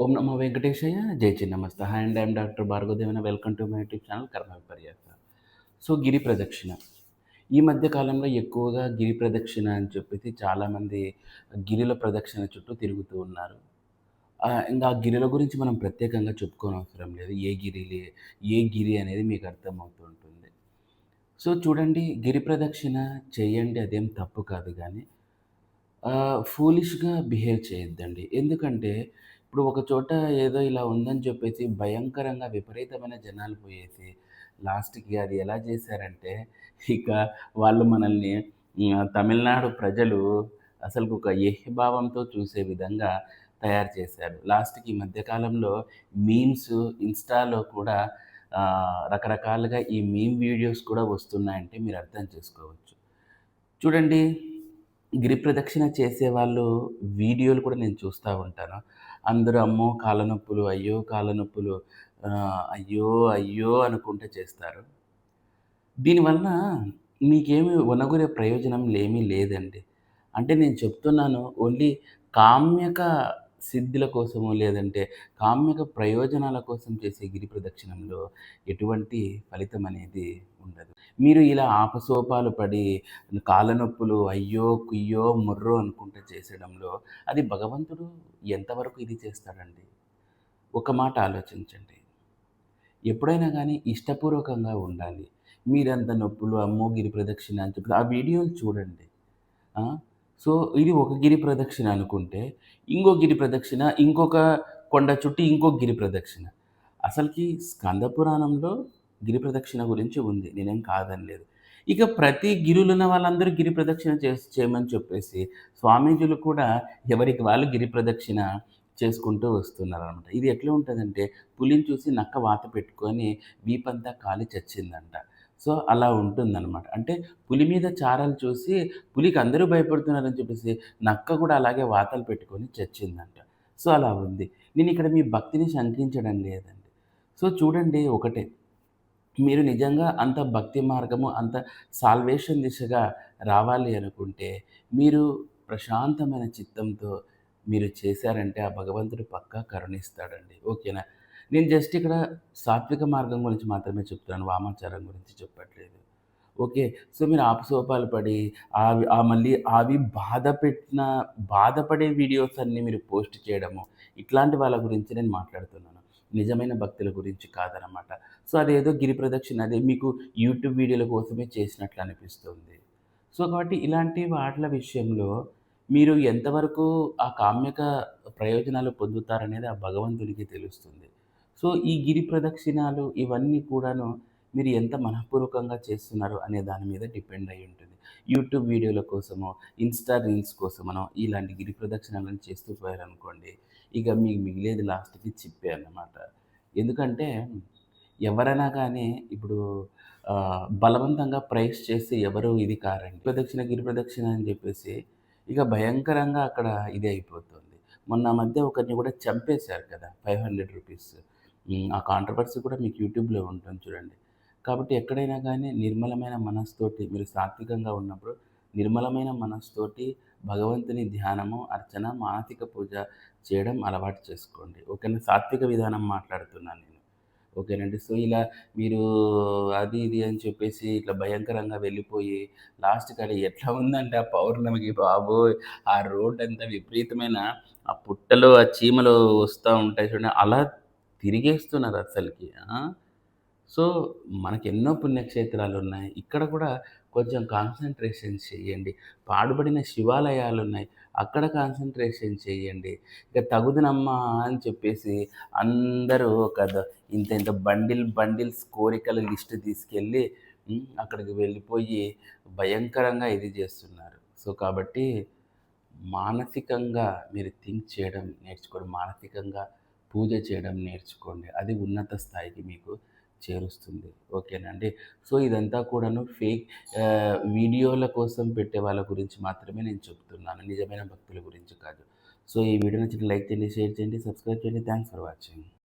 ఓం నమో వెంకటేశయ్య. జై Chinnamasta. Hi and I'm doctor Bhargavadevana. Welcome to my YouTube channel కర్మ విపర్యాస సో గిరి ప్రదక్షిణ. ఈ మధ్య కాలంలో ఎక్కువగా గిరి ప్రదక్షిణ అని చెప్పేసి చాలామంది గిరిల ప్రదక్షిణ చుట్టూ తిరుగుతూ ఉన్నారు. ఆ, ఇంకా ఆ గిరిల గురించి మనం ప్రత్యేకంగా చెప్పుకోని అవసరం లేదు. ఏ గిరి ఏ గిరి అనేది మీకు అర్థమవుతూ ఉంటుంది. సో చూడండి గిరి ప్రదక్షిణ చేయండి అదేం తప్పు కాదు కానీ ఫూలిష్‌గా బిహేవ్ చేయొద్దండి. ఎందుకంటే, ఇప్పుడు ఒక చోట ఏదో ఇలా ఉందని చెప్పేసి భయంకరంగా విపరీతమైన జనాలు పోయేసి, లాస్ట్‌కి అది ఎలా చేశారంటే, ఇక వాళ్ళు మనల్ని తమిళనాడు ప్రజలు అసలు ఒక భావంతో చూసే విధంగా తయారు చేశారు. లాస్ట్‌కి ఈ మధ్యకాలంలో మీమ్స్, ఇన్‌స్టాలో కూడా రకరకాలుగా ఈ మీమ్ వీడియోస్ కూడా వస్తున్నాయంటే మీరు అర్థం చేసుకోవచ్చు. చూడండి, గిరి ప్రదక్షిణ చేసేవాళ్ళు వీడియోలు కూడా నేను చూస్తూ ఉంటాను. అందరూ అమ్మో! కాళ్ళ నొప్పులు, అయ్యో! కాళ్ళ నొప్పులు, అయ్యో! అయ్యో! అనుకుంటే చేస్తారు. దీనివలన మీకేమి ఒనగూరే ప్రయోజనం ఏమీ లేదండి. అంటే నేను చెప్తున్నాను ఓన్లీ కామ్యక సిద్ధిల కోసమో, లేదంటే కామ్యక ప్రయోజనాల కోసం చేసే గిరి ప్రదక్షిణంలో ఎటువంటి ఫలితం అనేది ఉండదు. మీరు ఇలా ఆపసోపాలు పడి కాళ్ళ నొప్పులు అయ్యో! కుయ్యో! ముర్రో అనుకుంటూ చేసడంలో అది భగవంతుడు ఎంతవరకు ఇది చేస్తాడండి? ఒక మాట ఆలోచించండి. ఎప్పుడైనా కానీ ఇష్టపూర్వకంగా ఉండాలి. మీరంత నొప్పులు, అమ్మో! గిరి ప్రదక్షిణ అని చెప్పి ఆ వీడియోలు చూడండి. సో, ఇది ఒక గిరి ప్రదక్షిణ అనుకుంటే, ఇంకో గిరి ప్రదక్షిణ, ఇంకొక కొండ చుట్టి ఇంకో గిరి ప్రదక్షిణ. అసలకి స్కంద పురాణంలో గిరి ప్రదక్షిణ గురించి ఉంది. నేనేం కాదనలేదు. ఇక ప్రతి గిరులున్న వాళ్ళందరూ గిరి ప్రదక్షిణ చేసి చేయమని చెప్పేసి, స్వామీజీలు కూడా ఎవరికి వాళ్ళు గిరి ప్రదక్షిణ చేసుకుంటూ వస్తున్నారు అనమాట ఇది ఎట్లా ఉంటుందంటే పులిని చూసి నక్క వాత పెట్టుకొని వీపంతా కాలి చచ్చిందంట. సో, అలా ఉంటుందన్నమాట అంటే పులి మీద చారలు చూసి పులికి అందరూ భయపడుతున్నారని చెప్పేసి నక్క కూడా అలాగే వాతలు పెట్టుకొని చచ్చిందంట. సో, అలా ఉంది. నేను ఇక్కడ మీ భక్తిని శంకించడం లేదండి. సో, చూడండి ఒకటే. మీరు నిజంగా అంత భక్తి మార్గము, అంత సాల్వేషన్ దిశగా రావాలి అనుకుంటే, మీరు ప్రశాంతమైన చిత్తంతో మీరు చేశారంటే, ఆ భగవంతుడు పక్కా కరుణిస్తాడండి. ఓకేనా? నేను జస్ట్ ఇక్కడ సాత్విక మార్గం గురించి మాత్రమే చెప్తున్నాను. వామాచారం గురించి చెప్పట్లేదు. ఓకే. సో, మీరు ఆపసోపాలు పడి, అవి ఆ మళ్ళీ అవి బాధ పెట్టిన బాధపడే వీడియోస్ అన్నీ మీరు పోస్ట్ చేయడము, ఇట్లాంటి వాళ్ళ గురించి నేను మాట్లాడుతున్నాను. నిజమైన భక్తుల గురించి కాదనమాట. సో, అదేదో గిరి ప్రదక్షిణ అదే మీకు యూట్యూబ్ వీడియోల కోసమే చేసినట్లు అనిపిస్తుంది. సో, కాబట్టి ఇలాంటి వాటిల విషయంలో మీరు ఎంతవరకు ఆ కామ్యక ప్రయోజనాలు పొందుతారనేది ఆ భగవంతుడికి తెలుస్తుంది. సో, ఈ గిరి ప్రదక్షిణాలు ఇవన్నీ కూడాను మీరు ఎంత మనఃపూర్వకంగా చేస్తున్నారు అనే దాని మీద డిపెండ్ అయి ఉంటుంది. యూట్యూబ్ వీడియోల కోసమో, ఇన్‌స్టా రీల్స్ కోసమనో ఇలాంటి గిరి ప్రదక్షిణాలను చేస్తూ పోయారనుకోండి, ఇక మీకు మిగిలేది లాస్ట్‌కి చిప్పే అన్నమాట. ఎందుకంటే ఎవరైనా కానీ ఇప్పుడు బలవంతంగా ప్రైస్ చేస్తే ఎవరు ఇది కారండి. ప్రదక్షిణ, గిరి ప్రదక్షిణ అని చెప్పేసి ఇక భయంకరంగా అక్కడ ఇది అయిపోతుంది. మొన్న మధ్య ఒకరిని కూడా చంపేశారు కదా! ఫైవ్ హండ్రెడ్ రూపీస్ ఆ కాంట్రవర్సీ కూడా మీకు యూట్యూబ్‌లో ఉంటుంది చూడండి. కాబట్టి ఎక్కడైనా కానీ నిర్మలమైన మనస్సుతోటి మీరు సాత్వికంగా ఉన్నప్పుడు నిర్మలమైన మనస్సుతోటి భగవంతుని ధ్యానము, అర్చన, మానసిక పూజ చేయడం అలవాటు చేసుకోండి. ఓకేనా? సాత్విక విధానం మాట్లాడుతున్నాను నేను. ఓకేనండి. సో, ఇలా మీరు అది ఇది అని చెప్పేసి ఇట్లా భయంకరంగా వెళ్ళిపోయి లాస్ట్‌కి అది ఎట్లా ఉందంటే ఆ పౌర్ణమికి బాబోయ్! ఆ రోడ్డంతా విపరీతమైన ఆ పుట్టలు, ఆ చీమలు వస్తూ ఉంటాయి చూడండి. అలా తిరిగేస్తున్నారు అసలుకి సో మనకి ఎన్నో పుణ్యక్షేత్రాలు ఉన్నాయి ఇక్కడ కూడా కొంచెం కాన్సన్ట్రేషన్ చేయండి. పాడుబడిన శివాలయాలు ఉన్నాయి అక్కడ కాన్సన్ట్రేషన్ చేయండి. ఇక తగుదునమ్మా అని చెప్పేసి అందరూ ఒక ఇంత ఇంత బండిల్ బండిల్స్ కోరికల లిస్ట్ తీసుకెళ్ళి అక్కడికి వెళ్ళిపోయి భయంకరంగా ఇది చేస్తున్నారు. సో, కాబట్టి మానసికంగా మీరు థింక్ చేయడం నేర్చుకోండి. మానసికంగా పూజ చేయడం నేర్చుకోండి. అది ఉన్నత స్థాయికి మీకు చేరుస్తుంది. ఓకేనండి. సో, ఇదంతా కూడాను ఫేక్ వీడియోల కోసం పెట్టే వాళ్ళ గురించి మాత్రమే నేను చెప్తున్నాను. నిజమైన భక్తుల గురించి కాదు. సో, ఈ వీడియో నచ్చిన లైక్ చేయండి, షేర్ చేయండి, సబ్స్క్రైబ్ చేయండి. Thanks for watching.